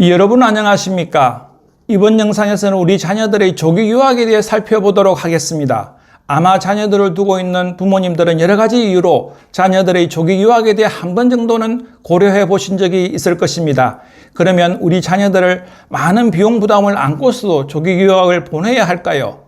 여러분 안녕하십니까? 이번 영상에서는 우리 자녀들의 조기 유학에 대해 살펴보도록 하겠습니다. 아마 자녀들을 두고 있는 부모님들은 여러 가지 이유로 자녀들의 조기 유학에 대해 한 번 정도는 고려해 보신 적이 있을 것입니다. 그러면 우리 자녀들을 많은 비용 부담을 안고서도 조기 유학을 보내야 할까요?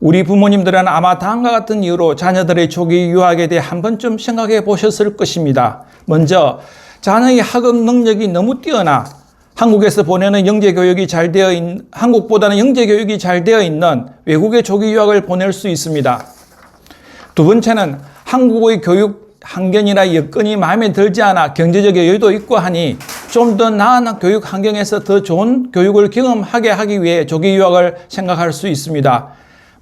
우리 부모님들은 아마 다음과 같은 이유로 자녀들의 조기 유학에 대해 한 번쯤 생각해 보셨을 것입니다. 먼저 자녀의 학업 능력이 너무 뛰어나 한국에서 보내는 영재 교육이 잘 되어 있, 한국보다는 영재 교육이 잘 되어 있는 외국의 조기 유학을 보낼 수 있습니다. 두 번째는 한국의 교육 환경이나 여건이 마음에 들지 않아 경제적 여유도 있고 하니 좀 더 나은 교육 환경에서 더 좋은 교육을 경험하게 하기 위해 조기 유학을 생각할 수 있습니다.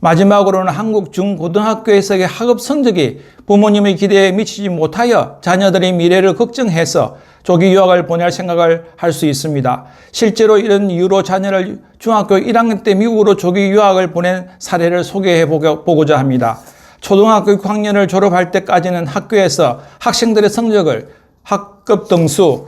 마지막으로는 한국 중고등학교에서의 학업 성적이 부모님의 기대에 미치지 못하여 자녀들의 미래를 걱정해서 조기 유학을 보낼 생각을 할 수 있습니다. 실제로 이런 이유로 자녀를 중학교 1학년 때 미국으로 조기 유학을 보낸 사례를 소개해 보고자 합니다. 초등학교 6학년을 졸업할 때까지는 학교에서 학생들의 성적을 학급 등수,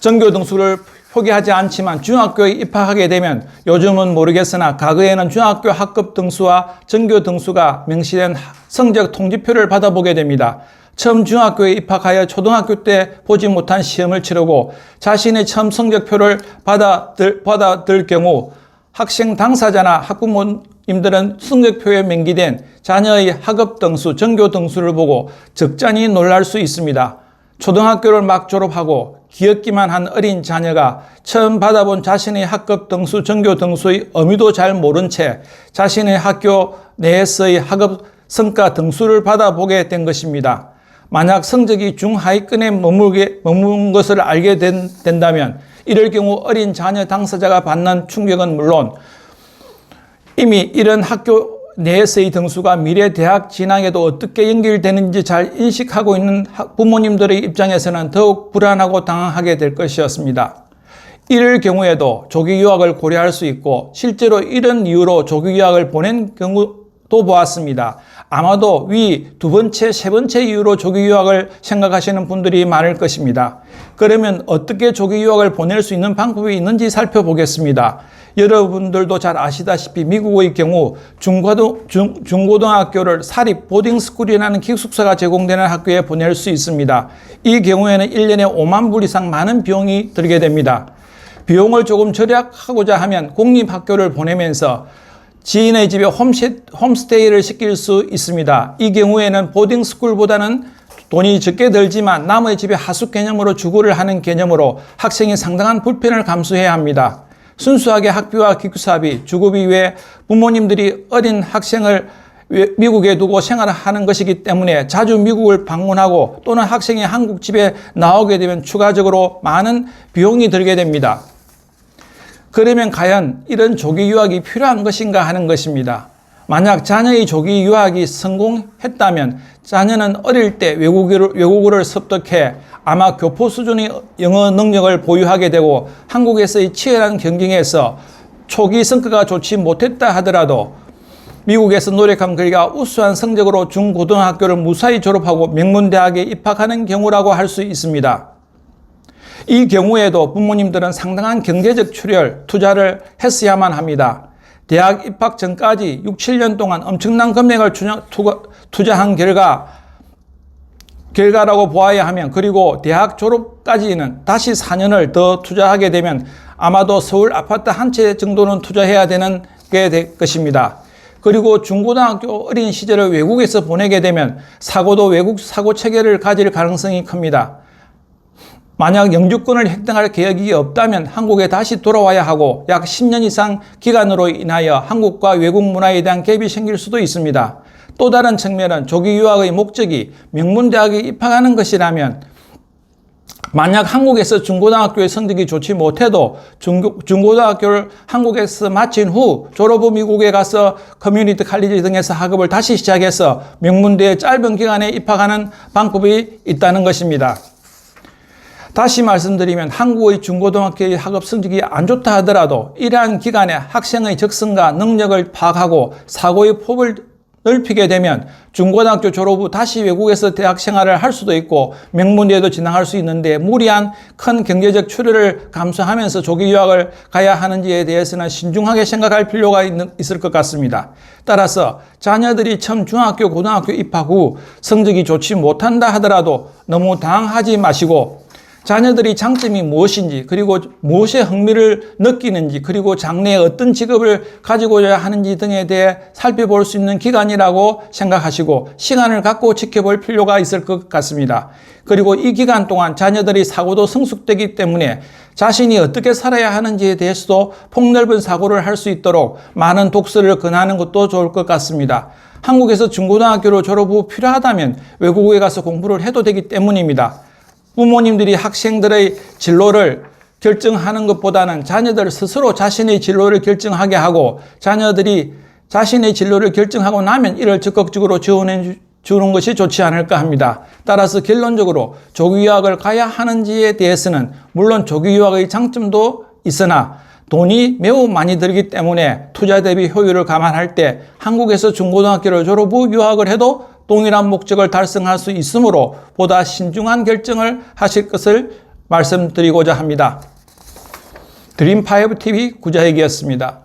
전교 등수를 표기하지 않지만 중학교에 입학하게 되면 요즘은 모르겠으나 과거에는 중학교 학급 등수와 전교 등수가 명시된 성적 통지표를 받아보게 됩니다. 처음 중학교에 입학하여 초등학교 때 보지 못한 시험을 치르고 자신의 처음 성적표를 받아들, 받아들 경우 학생 당사자나 학부모님들은 성적표에 명기된 자녀의 학업 등수, 전교 등수를 보고 적잖이 놀랄 수 있습니다. 초등학교를 막 졸업하고 귀엽기만 한 어린 자녀가 처음 받아본 자신의 학급 등수, 전교 등수의 의미도 잘 모른 채 자신의 학교 내에서의 학업 성과 등수를 받아보게 된 것입니다. 만약 성적이 중하위권에 머물게, 머무는 것을 알게 된, 된다면 이럴 경우 어린 자녀 당사자가 받는 충격은 물론 이미 이런 학교 내에서의 등수가 미래 대학 진학에도 어떻게 연결되는지 잘 인식하고 있는 부모님들의 입장에서는 더욱 불안하고 당황하게 될 것이었습니다. 이럴 경우에도 조기 유학을 고려할 수 있고 실제로 이런 이유로 조기 유학을 보낸 경우 도 보았습니다. 아마도 위 두 번째, 세 번째 이유로 조기 유학을 생각하시는 분들이 많을 것입니다. 그러면 어떻게 조기 유학을 보낼 수 있는 방법이 있는지 살펴보겠습니다. 여러분들도 잘 아시다시피 미국의 경우 중고등, 중, 중고등학교를 사립 보딩스쿨이라는 기숙사가 제공되는 학교에 보낼 수 있습니다. 이 경우에는 1년에 5만 불 이상 많은 비용이 들게 됩니다. 비용을 조금 절약하고자 하면 공립학교를 보내면서 지인의 집에 홈스테이를 시킬 수 있습니다. 이 경우에는 보딩스쿨보다는 돈이 적게 들지만 남의 집에 하숙 개념으로 주거를 하는 개념으로 학생이 상당한 불편을 감수해야 합니다. 순수하게 학비와 기숙사비, 주거비 외에 부모님들이 어린 학생을 미국에 두고 생활하는 것이기 때문에 자주 미국을 방문하고 또는 학생이 한국 집에 나오게 되면 추가적으로 많은 비용이 들게 됩니다. 그러면 과연 이런 조기 유학이 필요한 것인가 하는 것입니다. 만약 자녀의 조기 유학이 성공했다면 자녀는 어릴 때 외국어를, 외국어를 습득해 아마 교포 수준의 영어 능력을 보유하게 되고 한국에서의 치열한 경쟁에서 초기 성과가 좋지 못했다 하더라도 미국에서 노력한 그리가 우수한 성적으로 중고등학교를 무사히 졸업하고 명문대학에 입학하는 경우라고 할 수 있습니다. 이 경우에도 부모님들은 상당한 경제적 출혈, 투자를 했어야만 합니다. 대학 입학 전까지 6, 7년 동안 엄청난 금액을 투자한 결과, 결과라고 보아야 하면, 그리고 대학 졸업까지는 다시 4년을 더 투자하게 되면 아마도 서울 아파트 한 채 정도는 투자해야 되는 게 될 것입니다. 그리고 중고등학교 어린 시절을 외국에서 보내게 되면 사고도 외국 사고 체계를 가질 가능성이 큽니다. 만약 영주권을 획득할 계획이 없다면 한국에 다시 돌아와야 하고 약 10년 이상 기간으로 인하여 한국과 외국 문화에 대한 갭이 생길 수도 있습니다. 또 다른 측면은 조기 유학의 목적이 명문대학에 입학하는 것이라면 만약 한국에서 중고등학교의 성적이 좋지 못해도 중고, 중고등학교를 한국에서 마친 후 졸업 후 미국에 가서 커뮤니티 칼리지 등에서 학업을 다시 시작해서 명문대에 짧은 기간에 입학하는 방법이 있다는 것입니다. 다시 말씀드리면 한국의 중고등학교의 학업 성적이 안 좋다 하더라도 이러한 기간에 학생의 적성과 능력을 파악하고 사고의 폭을 넓히게 되면 중고등학교 졸업 후 다시 외국에서 대학 생활을 할 수도 있고 명문대에도 진학할 수 있는데 무리한 큰 경제적 출혈을 감수하면서 조기 유학을 가야 하는지에 대해서는 신중하게 생각할 필요가 있는, 있을 것 같습니다. 따라서 자녀들이 처음 중학교, 고등학교 입학 후 성적이 좋지 못한다 하더라도 너무 당하지 마시고 자녀들이 장점이 무엇인지 그리고 무엇에 흥미를 느끼는지 그리고 장래에 어떤 직업을 가지고자 하는지 등에 대해 살펴볼 수 있는 기간이라고 생각하시고 시간을 갖고 지켜볼 필요가 있을 것 같습니다. 그리고 이 기간 동안 자녀들이 사고도 성숙되기 때문에 자신이 어떻게 살아야 하는지에 대해서도 폭넓은 사고를 할 수 있도록 많은 독서를 권하는 것도 좋을 것 같습니다. 한국에서 중고등학교를 졸업 후 필요하다면 외국에 가서 공부를 해도 되기 때문입니다. 부모님들이 학생들의 진로를 결정하는 것보다는 자녀들 스스로 자신의 진로를 결정하게 하고 자녀들이 자신의 진로를 결정하고 나면 이를 적극적으로 지원해 주는 것이 좋지 않을까 합니다. 따라서 결론적으로 조기 유학을 가야 하는지에 대해서는 물론 조기 유학의 장점도 있으나 돈이 매우 많이 들기 때문에 투자 대비 효율을 감안할 때 한국에서 중고등학교를 졸업 후 유학을 해도 동일한 목적을 달성할 수 있으므로 보다 신중한 결정을 하실 것을 말씀드리고자 합니다. 드림5TV 구자혁이었습니다.